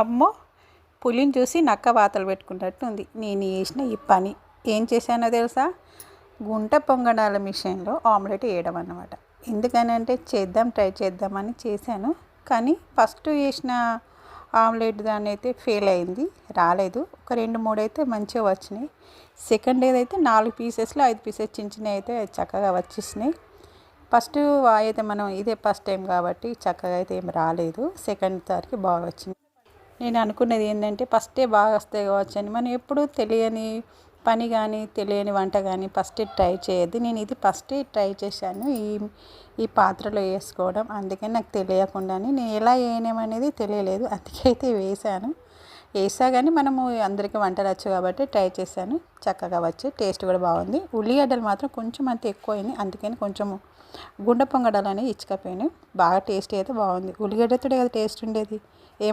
అమ్మో పులిని చూసి నక్క వాతలు పెట్టుకున్నట్టు ఉంది నేను చేసిన ఈ పని. ఏం చేశానో తెలుసా? గుంట పొంగడాల మిషన్లో ఆమ్లెట్ వేయడం అన్నమాట ఎందుకనంటే చేద్దాం ట్రై చేద్దామని చేశాను. కానీ ఫస్ట్ చేసిన ఆమ్లెట్ దాని అయితే ఫెయిల్ అయింది. రాలేదు. ఒక రెండు మూడు అయితే మంచిగా వచ్చినాయి. సెకండ్ ఏదైతే నాలుగు పీసెస్లో ఐదు పీసెస్ చిన్న చిన్నవి అయితే చక్కగా వచ్చేసినాయి. ఫస్ట్ అయితే మనం ఇదే ఫస్ట్ టైం కాబట్టి చక్కగా అయితే ఏం రాలేదు. సెకండ్ సారికి బాగా వచ్చింది. నేను అనుకున్నది ఏంటంటే ఫస్టే బాగా వస్తాయి కావచ్చు అని. మనం ఎప్పుడూ తెలియని పని కానీ తెలియని వంట కానీ ఫస్ట్ ట్రై చేయద్దు. నేను ఇది ఫస్ట్ ట్రై చేశాను ఈ ఈ పాత్రలో వేసుకోవడం. అందుకని నాకు తెలియకుండానే నేను ఎలా వేయనేమనేది తెలియలేదు. అందుకైతే వేసాను వేసా కానీ మనము అందరికీ వంటలు వచ్చు కాబట్టి ట్రై చేశాను. చక్కగా వచ్చి. టేస్ట్ కూడా బాగుంది. ఉల్లిగడ్డలు మాత్రం కొంచెం అంత ఎక్కువ అయింది అందుకని కొంచెం గుండె పొంగడాలు అనేవి ఇచ్చకపోయాను బాగా టేస్ట్ అయితే బాగుంది. ఉల్లిగడ్డతో కదా టేస్ట్ ఉండేది. ఏం